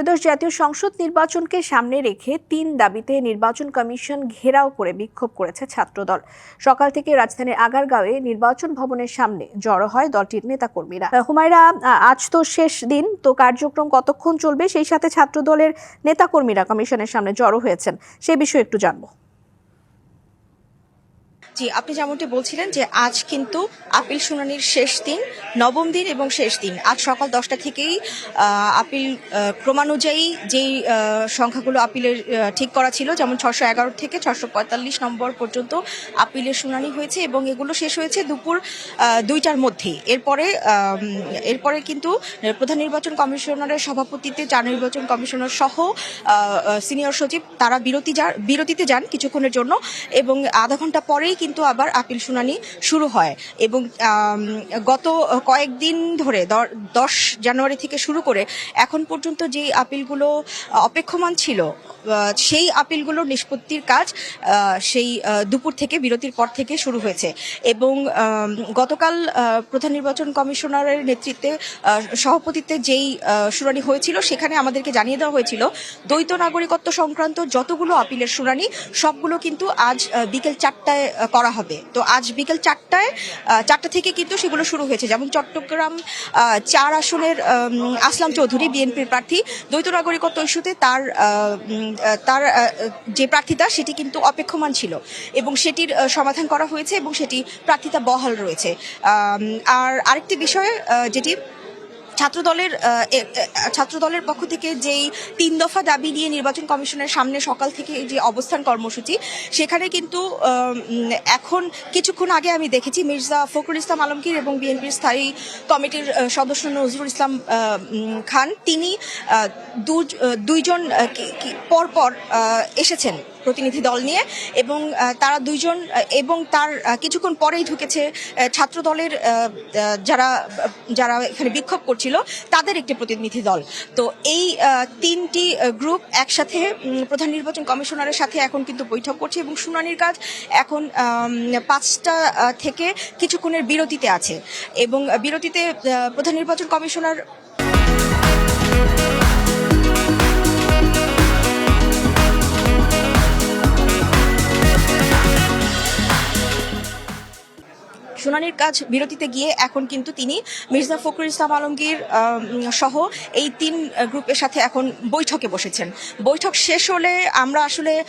ত্রয়োদশ জাতীয় সংসদ নির্বাচনকে সামনে রেখে তিন দাবিতে নির্বাচন কমিশন ঘেরাও করে বিক্ষোভ করেছে ছাত্রদল। সকাল থেকে রাজধানীর আগারগাঁওয়ে নির্বাচন ভবনের সামনে জড়ো হয় দলটির নেতাকর্মীরা। হুমায়রা আজ তো শেষ দিন, তো কার্যক্রম কতক্ষণ চলবে সেই সাথে ছাত্রদলের নেতাকর্মীরা কমিশনের সামনে জড়ো হয়েছেন, সে বিষয়ে একটু জানব। জি, আপনি যেমনটি বলছিলেন যে আজ কিন্তু আপিল শুনানির শেষ দিন, নবম দিন এবং শেষ দিন। আজ সকাল দশটা থেকেই আপিল ক্রমানুযায়ী যেই সংখ্যাগুলো আপিলের ঠিক করা ছিল, যেমন ছশো এগারো থেকে ছশো পঁয়তাল্লিশ নম্বর পর্যন্ত আপিলের শুনানি হয়েছে এবং এগুলো শেষ হয়েছে দুপুর দুইটার মধ্যেই। এরপরে এরপরে কিন্তু প্রধান নির্বাচন কমিশনারের সভাপতিতে চার নির্বাচন কমিশনার সহ সিনিয়র সচিব, তারা বিরতি বিরতিতে যান কিছুক্ষণের জন্য এবং আধা ঘণ্টা পরেই কিন্তু আবার আপিল শুনানি শুরু হয় এবং গত কয়েকদিন ধরে, দশ জানুয়ারি থেকে শুরু করে এখন পর্যন্ত যে আপিলগুলো অপেক্ষমান ছিল সেই আপিলগুলোর নিষ্পত্তির কাজ সেই দুপুর থেকে বিরতির পর থেকে শুরু হয়েছে এবং গতকাল প্রধান নির্বাচন কমিশনারের নেতৃত্বে সভাপতিত্বে যেই শুনানি হয়েছিল সেখানে আমাদেরকে জানিয়ে দেওয়া হয়েছিল, দ্বৈত নাগরিকত্ব সংক্রান্ত যতগুলো আপিলের শুনানি সবগুলো কিন্তু আজ বিকেল চারটায় করা হবে। তো আজ বিকেল চারটায় চারটা থেকে কিন্তু সেগুলো শুরু হয়েছে। যেমন চট্টগ্রাম চার আসনের আসলাম চৌধুরী, বিএনপির প্রার্থী দ্বৈত নাগরিকত্ব ইস্যুতে তার তার যে প্রার্থিতা সেটি কিন্তু অপেক্ষমান ছিল এবং সেটির সমাধান করা হয়েছে এবং সেটি প্রার্থিতা বহাল রয়েছে। আর আরেকটি বিষয় যেটি ছাত্রদলের ছাত্রদলের পক্ষ থেকে যেই তিন দফা দাবি নিয়ে নির্বাচন কমিশনের সামনে সকাল থেকে যে অবস্থান কর্মসূচি সেখানে কিন্তু এখন কিছুক্ষণ আগে আমি দেখেছি মির্জা ফখরুল ইসলাম আলমগীর এবং বিএনপির স্থায়ী কমিটির সদস্য নজরুল ইসলাম খান। তিনি আহ, দু- আহ, দুইজন কি- কি- পরপর এসেছেন। প্রতিনিধি দল নিয়ে এবং তারা দুইজন এবং তার কিছুক্ষণ পরেই ঢুকেছে ছাত্র দলের যারা যারা এখানে বিক্ষোভ করছিল, তাদের একটি প্রতিনিধি দল। তো এই তিনটি গ্রুপ একসাথে প্রধান নির্বাচন কমিশনারের সাথে এখন কিন্তু বৈঠক করছে এবং শুনানির কাজ এখন পাঁচটা থেকে কিছুক্ষণের বিরতিতে আছে। এবং বিরতিতে প্রধান নির্বাচন কমিশনার শুনানির কাজ বিরতিতে গিয়ে এখন কিন্তু তিনি মির্জা ফখরুল ইসলাম আলমগীর সহ এই তিন গ্রুপের সাথে এখন বৈঠকে বসেছেন। বৈঠক শেষ হলে আমরা আসলে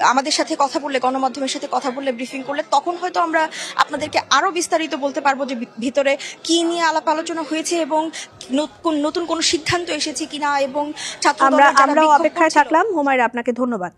আমাদের সাথে কথা বললে গণমাধ্যমের সাথে কথা বললে ব্রিফিং করলে তখন হয়তো আমরা আপনাদেরকে আরও বিস্তারিত বলতে পারব যে ভিতরে কি নিয়ে আলাপ আলোচনা হয়েছে এবং নতুন- নতুন কোনো সিদ্ধান্ত এসেছে কিনা এবং আমরা আমরাও অপেক্ষায় থাকলাম। হুমায়রা আপনাকে ধন্যবাদ।